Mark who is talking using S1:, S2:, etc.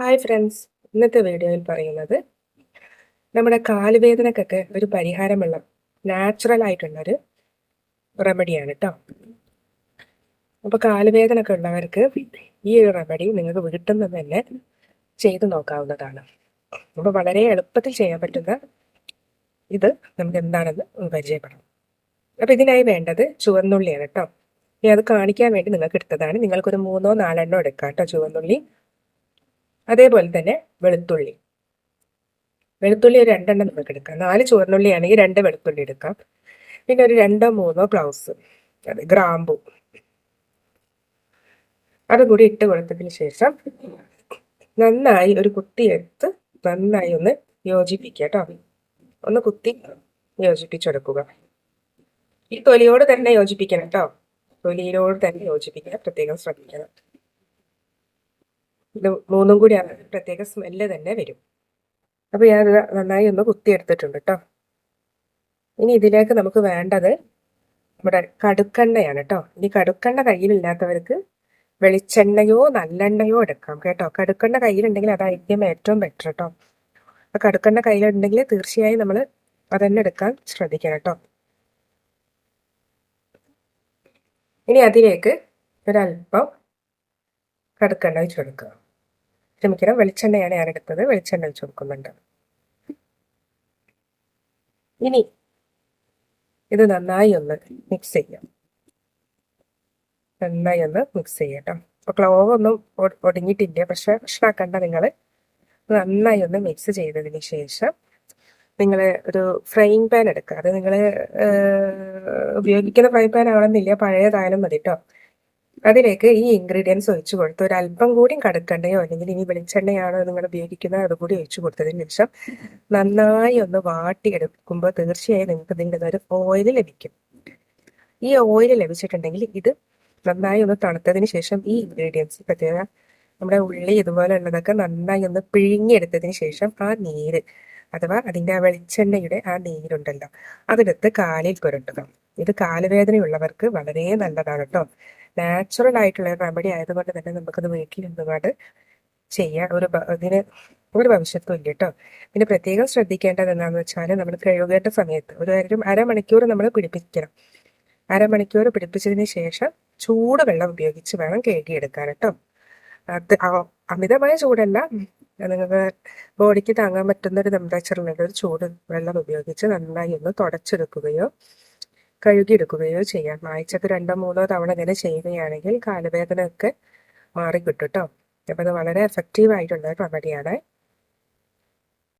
S1: Hi friends ഇന്നത്തെ വീഡിയോയിൽ പറയുന്നത് നമ്മുടെ കാലുവേദനക്കൊക്കെ ഒരു പരിഹാരമുള്ള നാച്ചുറൽ ആയിട്ടുള്ളൊരു റെമഡിയാണ് കേട്ടോ അപ്പോൾ കാലുവേദനയൊക്കെ ഉള്ളവർക്ക് ഈ ഒരു റെമഡി നിങ്ങൾക്ക് വീട്ടിൽ നിന്ന് തന്നെ ചെയ്തു നോക്കാവുന്നതാണ്. അപ്പോൾ വളരെ എളുപ്പത്തിൽ ചെയ്യാൻ പറ്റുന്ന ഇത് നമുക്ക് എന്താണെന്ന് പരിചയപ്പെടാം. അപ്പോൾ ഇതിനായി വേണ്ടത് ചുവന്നുള്ളിയാണ് കേട്ടോ ഇനി അത് കാണിക്കാൻ വേണ്ടി നിങ്ങൾക്ക് എടുത്തതാണ്. നിങ്ങൾക്കൊരു മൂന്നോ നാലെണ്ണോ എടുക്കാം കേട്ടോ ചുവന്നുള്ളി. അതേപോലെ തന്നെ വെളുത്തുള്ളി. വെളുത്തുള്ളി ഒരു രണ്ടെണ്ണം നമുക്ക് എടുക്കാം. നാല് ചുവന്നുള്ളി ആണെങ്കിൽ രണ്ട് വെളുത്തുള്ളി എടുക്കാം. പിന്നെ ഒരു രണ്ടോ മൂന്നോ ക്ലൗസ് അതെ ഗ്രാമ്പു. അതും കൂടി ഇട്ട് കൊടുത്തതിന് ശേഷം നന്നായി ഒരു കുത്തി എടുത്ത് നന്നായി ഒന്ന് യോജിപ്പിക്കുക കേട്ടോ. ഒന്ന് കുത്തി യോജിപ്പിച്ചെടുക്കുക ഈ തൊലിയോട് തന്നെ യോജിപ്പിക്കണം കേട്ടോ. തൊലിയിലോട് തന്നെ യോജിപ്പിക്കണം പ്രത്യേകം ശ്രദ്ധിക്കണം. ഇത് മൂന്നും കൂടി പ്രത്യേക സ്മെല്ല് തന്നെ വരും. അപ്പോൾ ഞാൻ നന്നായി ഒന്ന് കുത്തിയെടുത്തിട്ടുണ്ട് കേട്ടോ ഇനി ഇതിലേക്ക് നമുക്ക് വേണ്ടത് നമ്മുടെ കടുക്കെണ്ണയാണ് കേട്ടോ ഇനി കടുക്കെണ്ണ കയ്യിലില്ലാത്തവർക്ക് വെളിച്ചെണ്ണയോ നല്ലെണ്ണയോ എടുക്കാം കേട്ടോ. കടുക്കെണ്ണ കയ്യിലുണ്ടെങ്കിൽ അതായിരിക്കും ഏറ്റവും ബെറ്റർ കേട്ടോ ആ കടുക്കെണ്ണ കയ്യിലുണ്ടെങ്കിൽ തീർച്ചയായും നമ്മൾ അതന്നെ എടുക്കാൻ ശ്രദ്ധിക്കണം കേട്ടോ ഇനി അതിലേക്ക് ഒരല്പം കടുക്കെണ്ണ വെച്ച് കൊടുക്കുക. ക്ഷമിക്കണം വെളിച്ചെണ്ണയാണ് ഞാൻ എടുത്തത്. വെളിച്ചെണ്ണ വെച്ച് കൊടുക്കുന്നുണ്ട്. ഇനി ഇത് നന്നായി ഒന്ന് മിക്സ് ചെയ്യാം. നന്നായി ഒന്ന് മിക്സ് ചെയ്യാം അപ്പൊ അപ്പോൾ ക്ലോവ് ഒന്നും ഒടുങ്ങിയിട്ടില്ല പക്ഷെ പ്രശ്നമാക്കണ്ട നിങ്ങൾ നന്നായി ഒന്ന് മിക്സ് ചെയ്തതിന് ശേഷം നിങ്ങൾ ഒരു ഫ്രൈയിങ് പാൻ എടുക്കുക. അത് നിങ്ങൾ ഉപയോഗിക്കുന്ന ഫ്രൈ പാൻ ആണെന്നില്ല പഴയതായാലും മതി കേട്ടോ അതിലേക്ക് ഈ ഇൻഗ്രീഡിയൻസ് ഒഴിച്ചു കൊടുത്ത് ഒരു അല്പം കൂടി കടുക്കണ്ടയോ അല്ലെങ്കിൽ ഇനി വെളിച്ചെണ്ണയാണോ നിങ്ങൾ ഉപയോഗിക്കുന്നത് അതുകൂടി ഒഴിച്ചു കൊടുത്തതിന് ശേഷം നന്നായി ഒന്ന് വാട്ടിയെടുക്കുമ്പോൾ തീർച്ചയായും നിങ്ങൾക്ക് ഇതിന്റെ ഒരു ഓയിൽ ലഭിക്കും. ഈ ഓയിൽ ലഭിച്ചിട്ടുണ്ടെങ്കിൽ ഇത് നന്നായി ഒന്ന് തണുത്തതിന് ശേഷം ഈ ഇൻഗ്രീഡിയൻസ് പ്രത്യേക നമ്മുടെ ഉള്ളി ഇതുപോലെയുള്ളതൊക്കെ നന്നായി ഒന്ന് പിഴിഞ്ഞെടുത്തതിന് ശേഷം ആ നീര് അഥവാ അതിന്റെ ആ വെളിച്ചെണ്ണയുടെ ആ നീരുണ്ടല്ലോ അതെടുത്ത് കാലിൽ പുരട്ടുക. ഇത് കാലുവേദനയുള്ളവർക്ക് വളരെ നല്ലതാണ് കേട്ടോ. നാച്ചുറൽ ആയിട്ടുള്ള റെമഡി ആയതുകൊണ്ട് തന്നെ നമുക്കത് വീട്ടിൽ നിന്നുകൊണ്ട് ചെയ്യാൻ ഒരു ഇതിന് ഒരു ഭവിഷ്യത്തും ഇല്ല കേട്ടോ പിന്നെ പ്രത്യേകം ശ്രദ്ധിക്കേണ്ടത് എന്താണെന്ന് വെച്ചാൽ നമ്മൾ കഴുകേണ്ട സമയത്ത് ഒരു അരമണിക്കൂർ നമ്മൾ പിടിപ്പിക്കണം. അരമണിക്കൂർ പിടിപ്പിച്ചതിന് ശേഷം ചൂട് വെള്ളം ഉപയോഗിച്ച് വേണം കഴുകിയെടുക്കാൻ കേട്ടോ അത് അമിതമായ ചൂടല്ല. നിങ്ങൾക്ക് ബോഡിക്ക് താങ്ങാൻ പറ്റുന്ന ഒരു ടെമ്പറേച്ചറിലുള്ള ഒരു ചൂട് വെള്ളം ഉപയോഗിച്ച് നന്നായി ഒന്ന് തുടച്ചെടുക്കുകയോ കഴുകിയെടുക്കുകയോ ചെയ്യാം. ആഴ്ചക്ക് രണ്ടോ മൂന്നോ തവണ ഇങ്ങനെ ചെയ്യുകയാണെങ്കിൽ കാലുവേദനയൊക്കെ മാറിക്കിട്ടും കേട്ടോ അപ്പോൾ അത് വളരെ എഫക്റ്റീവ് ആയിട്ടുള്ള റെമഡിയാണ്